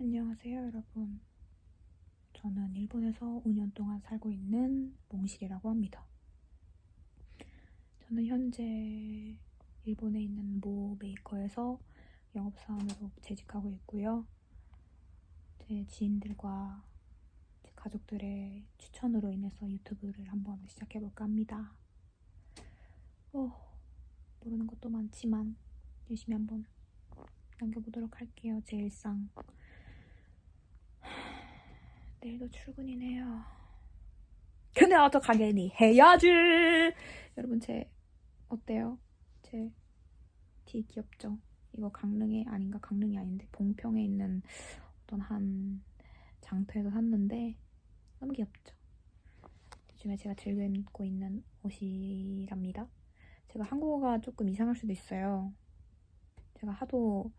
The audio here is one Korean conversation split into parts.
안녕하세요, 여러분. 저는 일본에서 5년 동안 살고 있는 몽실이라고 합니다. 저는 현재 일본에 있는 모 메이커에서 영업사원으로 재직하고 있고요. 제 지인들과 제 가족들의 추천으로 인해서 유튜브를 한번 시작해볼까 합니다. 어, 모르는 것도 많지만 열심히 한번 남겨보도록 할게요. 제 일상. 내일도 출근이네요. 근데 어떡하겠니? 해야지! 여러분, 제, 어때요? 제, 티 귀엽죠? 이거 강릉에, 아닌가? 강릉이 아닌데, 봉평에 있는 어떤 한 장터에서 샀는데, 너무 귀엽죠? 요즘에 제가 즐겨 입고 있는 옷이랍니다. 제가 한국어가 조금 이상할 수도 있어요. 제가 하도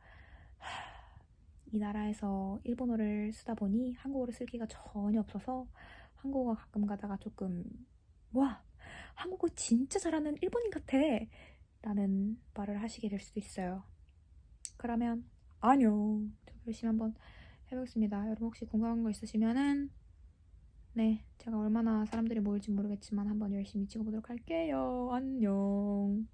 이 나라에서 일본어를 쓰다 보니 한국어를 쓸 기가 전혀 없어서 한국어 가끔 가다가 조금 와 한국어 진짜 잘하는 일본인 같아 라는 말을 하시게 될 수도 있어요. 그러면 안녕! 저 열심히 한번 해보겠습니다. 여러분 혹시 궁금한 거 있으시면은 네 제가 얼마나 사람들이 모일지 모르겠지만 한번 열심히 찍어보도록 할게요. 안녕